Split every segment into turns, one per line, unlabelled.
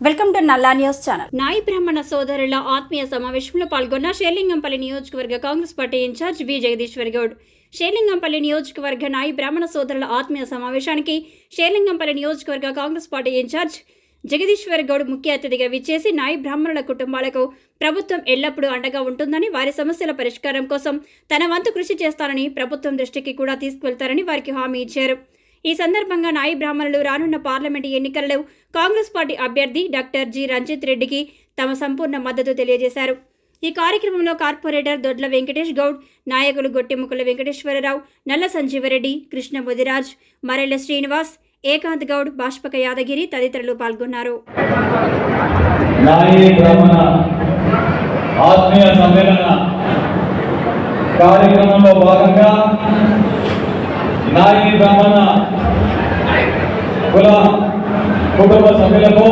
Welcome to Nalla news channel.
నాయి బ్రాహ్మణ సోదరుల ఆత్మీయ సమావేశంలో పాల్గొన్న షేర్లింగంపల్లి నియోజకవర్గ Congress party incharge V Jagadishwar Goud. Serilingampally నియోజకవర్గ నాయి బ్రాహ్మణ సోదరుల ఆత్మీయ సమావేశానికి షేర్లింగంపల్లి నియోజకవర్గ కాంగ్రెస్ పార్టీ ఇన్ఛార్జ్ జగదీశ్వర్ గౌడ్ ముఖ్య అతిథిగా విచ్చేసి నాయి బ్రాహ్మణుల కుటుంబాలకు ప్రభుత్వం ఎల్లప్పుడూ అండగా ఉంటుందని వారి సమస్యల పరిష్కారం కోసం తన వంతు కృషి చేస్తానని ప్రభుత్వం దృష్టికి కూడా తీసుకువెళ్తారని వారికి హామీ ఇచ్చారు. ఈ సందర్భంగా నాయి బ్రాహ్మణులు రానున్న పార్లమెంటు ఎన్నికలలో కాంగ్రెస్ పార్టీ అభ్యర్థి డాక్టర్ జి. రంజిత్ రెడ్డికి తమ సంపూర్ణ మద్దతు తెలియజేశారు. ఈ కార్యక్రమంలో కార్పొరేటర్ దొడ్ల వెంకటేష్ గౌడ్ నాయకులు గొట్టిముకుల వెంకటేశ్వరరావు నల్ల సంజీవరెడ్డి కృష్ణ ముదిరాజ్ మరెల్ల శ్రీనివాస్ ఏకాంత్ గౌడ్ బాష్పక యాదగిరి తదితరులు పాల్గొన్నారు.
కార్యక్రమంలో భాగంగా నాయీ బ్రాహ్మణ కుల కుటుంబ సభ్యులకు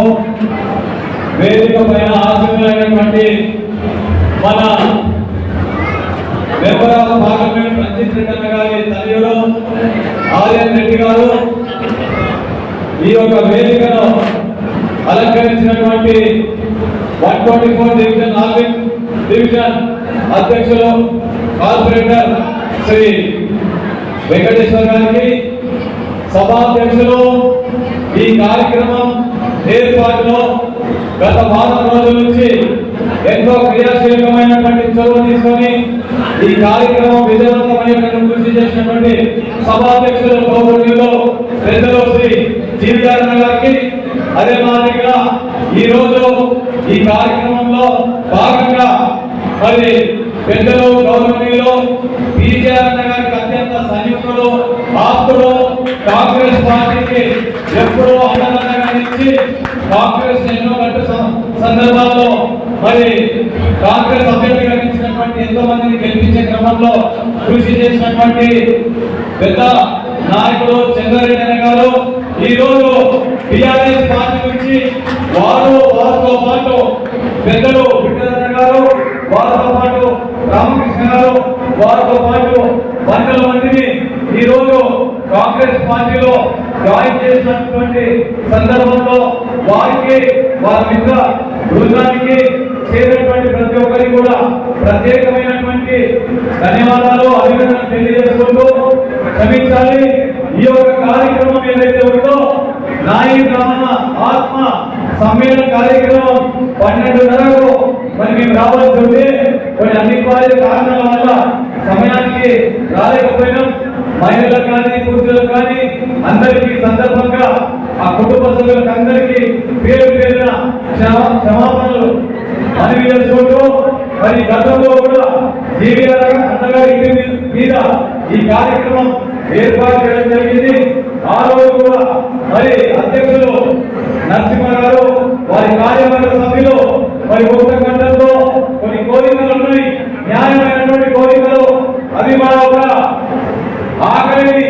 వేదిక పైన ఆశీనులైనటువంటి మన member of parliament Ranjith Reddy గారి తనయుడు ఆర్యన్ రెడ్డి గారు. ఈ యొక్క వేదికను అలంకరించినటువంటి one twenty four division Allwyn division అధ్యక్షులు కార్పొరేటర్ శ్రీ వెంకటేశ్వర గారికి సభాధ్యక్షులు ఈ కార్యక్రమం ఏర్పాటులో గత వారం రోజుల నుంచి ఎంతో క్రియాశీలకమైనటువంటి చొరవ తీసుకొని ఈ కార్యక్రమం విజయవంతమైనటువంటి కృషి చేసినటువంటి సభాధ్యక్షుల గౌరవనీయులు పెద్దలు శ్రీ జీవితారణ గారికి అదే మాదిరిగా ఈరోజు ఈ కార్యక్రమంలో భాగంగా మరి పెద్దలు గౌరవనీయులు బీజేఆర్ గారికి అత్యంత సన్నిహితులు ఆప్తులు కాంగ్రెస్ పార్టీకి ఎప్పుడూ అండగా ఇచ్చి కాంగ్రెస్ ఎన్నో గంట సందర్భాల్లో మరి కాంగ్రెస్ అభ్యర్థిగా ఇచ్చినటువంటి ఎంతో మందిని గెలిపించే క్రమంలో కృషి చేసినటువంటి పెద్ద నాయకుడు చంద్రారెడ్డి గారు ఈ రోజు టిఆర్ఎస్ పార్టీ నుంచి వారు వారితో పాటు పెద్దలు రామకృష్ణ వారితో పాటు వందల మందిని ఈ రోజు కాంగ్రెస్ పార్టీలో జాయిన్ చేసినటువంటి సందర్భంలో వారికి వారి మిత్ర బృందానికి చేరినటువంటి ప్రతి ఒక్కరికి కూడా ప్రత్యేకమైనటువంటి ధన్యవాదాలు అభినందనలు తెలియజేసుకుంటూ క్షమించాలి. ఈ యొక్క కార్యక్రమం ఏదైతే ఉందో నాయి ఆత్మ సమ్మేళన కార్యక్రమం పన్నెండున్నరకు మరి మేము రావాల్సి ఉంటే కొన్ని అనివార్య కారణాల వల్ల సమయానికి రాలేకపోయినాం. మహిళలకు కానీ పురుషులకు కానీ అందరికీ సందర్భంగా ఆ కుటుంబ సభ్యులకు అందరికీ పేరు పేరున క్షమాపణలు మనవి చేసుకుంటూ మరి గతంలో కూడా జీవీఆర్ అన్నగారి ఇంటి మీద ఈ కార్యక్రమం ఏర్పాటు చేయడం జరిగింది. ఆ రోజు కూడా మరి అధ్యక్షులు నరసింహ గారు వారి కార్యవర్గ సభ్యులు మరి ముక్త కంఠంతో కొన్ని కోరికలు ఉన్నాయి న్యాయమైనటువంటి కోరికలు అవి మా ఒక ఆకలిని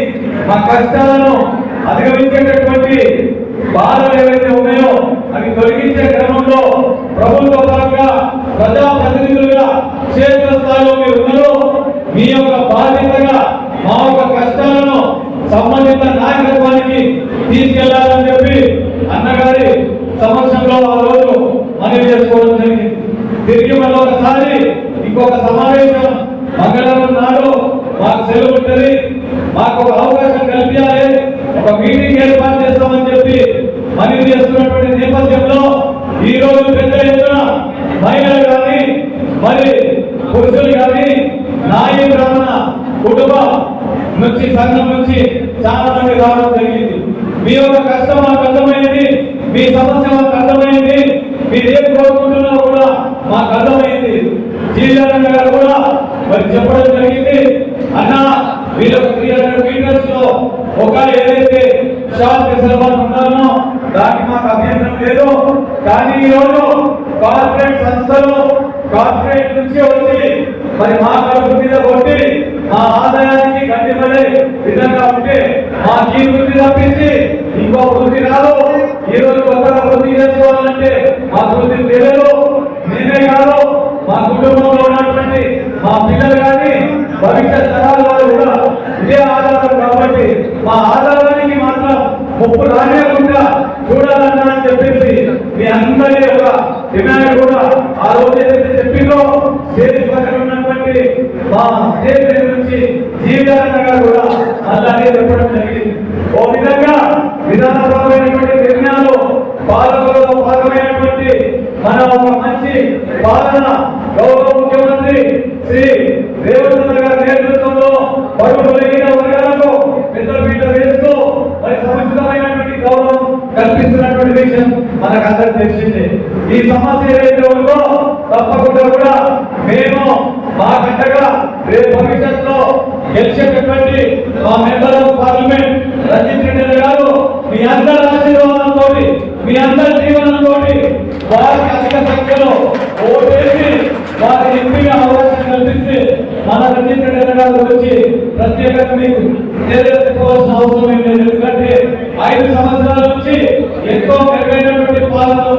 మా కష్టాలను అధిగమించేటటువంటి బాధలు ఏవైతే ఉన్నాయో అవి తొలగించే క్రమంలో ప్రభుత్వ పరంగా ప్రజాప్రతినిధులుగా క్షేత్ర స్థాయిలో మీరు ఉన్నారో మీ యొక్క బాధ్యతగా మా యొక్క కష్టాలను సంబంధిత నాయకత్వానికి తీసుకెళ్ళాలని చెప్పి అన్నగారి సమక్షంలో ఆ రోజు మనవి చేసుకోవడం జరిగింది. తిరిగి మళ్ళీ ఒకసారి ఇంకొక సమావేశం మంగళవారం నాడు మాకు సెలవు ఉంటుంది. మాకు ఒక అవకాశం కల్పించాలి. ఒక మీటింగ్ ఏర్పాటు చేస్తామని చెప్పి మనవి చేస్తున్నటువంటి నేపథ్యంలో ఈ రోజు పెద్ద ఎత్తున మహిళలు కానీ మరి పురుషులు కానీ నాయి బ్రాహ్మణ కుటుంబ నుంచి సంఘం నుంచి చాలా మంది రావడం జరిగింది. మీ యొక్క కష్టం మాకు అర్థమైంది. మీ సమస్య మాకు అర్థమైంది. మీరు ఏం కోరుకుంటున్నారో కూడా మాకు అర్థమైంది. జీవితానంద గారు కూడా మరి చెప్పడం జరిగింది. త్రీ హండ్రెడ్ మీటర్స్లో ఒక ఏదైతే షాప్ దానికి మాకు అభ్యంతరం లేదు. కానీ ఈ కార్పొరేట్ సంస్థలు కార్పొరేట్ నుంచి వచ్చి మరి మా కడుపు మీద కొట్టి మా ఆదాయానికి గడ్డిపడే విధంగా ఉంటే మా ఈ వృత్తి తప్పించి ఇంకో వృద్ధి రాదు ఈ రోజు కొత్తగా వృత్తి చేసుకోవాలంటే మా వృత్తి తెలియదు. నేనే కాదు. మా కుటుంబంలో ఉన్నటువంటి మా పిల్లలు కానీ భవిష్యత్ తరాలు వారు కూడా ఇదే ఆధారం కాబట్టి మా ఆధారానికి మాత్రం ముప్పు రానియకుండా చూడాలన్నా అని చెప్పేసి మీ అందరి యొక్క డిమాండ్ కూడా ఆ రోజు ఏదైతే చెప్పిందో స్టేజ్ పక్కన ఉన్నటువంటి మా స్టేజ్ నుంచి జీవితాంతంగా కూడా అలాగే చెప్పడం జరిగింది. ఓ విధంగా విధానపరమైనటువంటి నిర్ణయాలు పాలకులలో భాగమైనటువంటి మన ఒక మంచి పాలన గౌరవ ముఖ్యమంత్రి శ్రీ రేవంత్ గారి నేతృత్వంలో బడుగు కల్పిస్తున్నటువంటి విషయం మనకందరికి తెలిసిందే. ఈ సమస్య ఏదైతే ఉందో తప్పకుండా కూడా మేము మా గంటగా రేపు భవిష్యత్తులో గెలిచేటటువంటి మా member of parliament Ranjith Reddy గారు మీ అందరి ఆశీర్వాదంతో మీ అందరి జీవనంతో వారికి అధిక సంఖ్యలో ఓటేసి వారి ఎంపీగా అవకాశం కల్పిస్తే మన రంజిత్ రెడ్డి గారు వచ్చి ప్రత్యేకంగా మీకు తెలియజేసుకోవాల్సిన అవసరం ఏం లేదు. ఎందుకంటే ఐదు సంవత్సరాలు ఎంతో మెరుగైనటువంటి పాలనలో